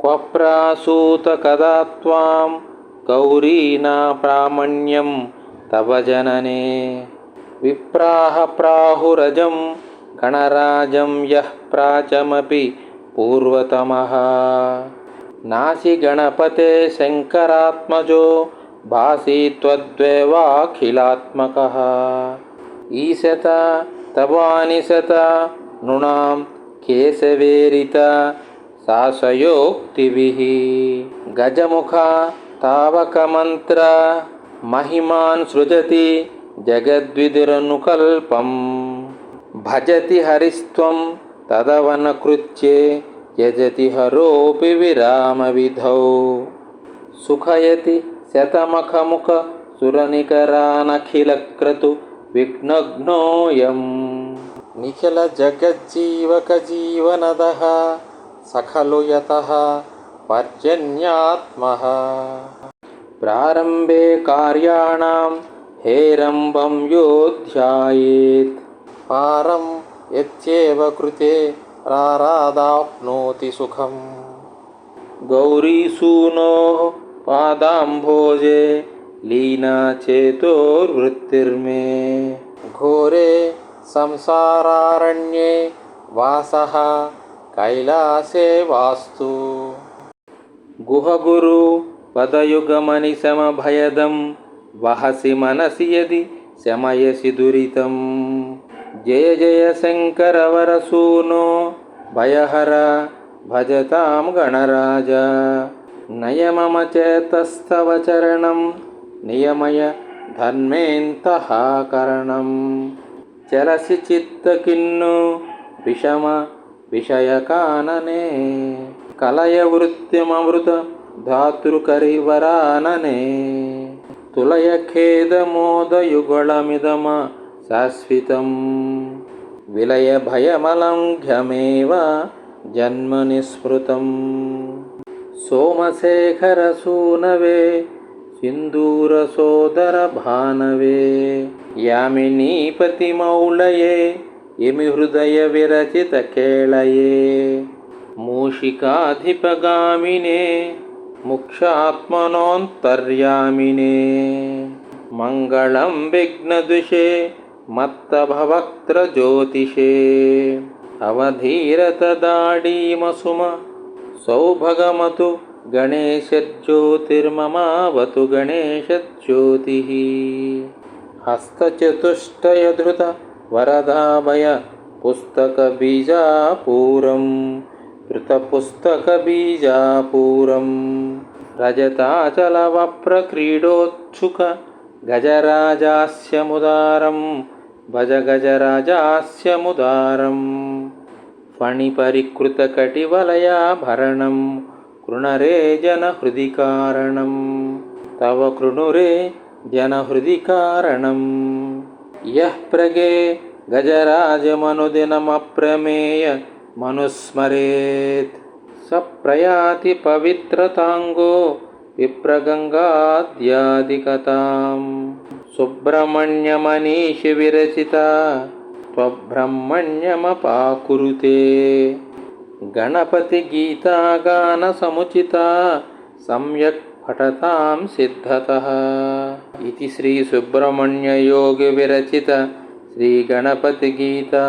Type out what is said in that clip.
क्वप्रासूत कदा त्वां? गौरी न प्रामण्यं तव जनने। विप्राः प्राहुरजं गणराजं यः प्राचमपि पूर्वतमः। नासि गणपते शङ्करात्मजो भासि त्वद्वेवाखिलात्मकः। ईशत तवानिशत नृणां केशवेरित సాశయోక్తిభిः గజముఖ తావకమంత్ర మహిమాన్ సృజతి జగద్విదురనుకల్పం భజతి హరిస్త్వం తదవనకృత్యే యజతి హరోపి విరామ విధౌ సుఖయతి శతమఖముఖ సురనికరానఖిలక్రతు విఘ్నఘ్నోయం నిఖిల జగజ్జీవక జీవనద सखलु यतः पर्जन्यात्मः प्रारम्भे कार्याणां हेरम्बं योऽध्यायेत् पारं यच्चेव कृते प्रारादाप्नोति सुखम् गौरीसूनोः पादाम्भोजे लीना चेतोर्वृत्तिर्मे घोरे संसारारण्ये वासः కైలాసే వాస్తు గుహగురు పదయుగమని శమభయదం వహసి మనసి యది శమయసి దురితం. జయ జయ శంకర వరసూనో భయహర భజతాం గణరాజ. నయమమ చేతస్తవ చరణం నియమయ ధర్మేంతఃకరణం చలసి చిత్తకిన్ను విషమ विषम विषयकानने कलय वृत्तिममृत धातृकरिवरानने तुलय खेदमोदयुगळमिदम शाश्वितं विलय भयमलङ्घ्यमेव जन्मनिस्मृतं सोमशेखरसूनवे सिन्दूरसोदरभानवे यामिनीपतिमौलये यमिहृदयविरचितकेळये मूषिकाधिपगामिने मुक्षात्मनोऽन्तर्यामिने। मङ्गलं विघ्नदुषे मत्तभवक्त्रज्योतिषे। अवधीरतदाडीमसुम सौभगमतु गणेशज्योतिर्ममावतु गणेशज्योतिः। हस्तचतुष्टयधृत వరదామయ పుస్తకబీజాపూరం కృతపుస్తకబీజాపూరం. రజతాచలవప్రక్రీడోత్సుక గజరాజాస్యముదారం భజ గజరాజాస్యముదారం ఫణిపరికృతకటివలయాభరణం కృణరే జనహృది కారణం తవ కృణురే జనహృది కారణం యగే గజరాజమనుదినమప్రమేయ మనుస్మరేత్ స ప్రయాతి పవిత్రతాంగో విప్రగంగాద్యాదికతాం సుబ్రహ్మణ్యమనీషి విరచిత త్వబ్రహ్మణ్యమపాకురుతే. గణపతి గీతాగాన సముచిత సమ్యక్ पठतां सिद्धतः। इति श्रीसुब्रह्मण्ययोगविरचित श्रीगणपतिगीता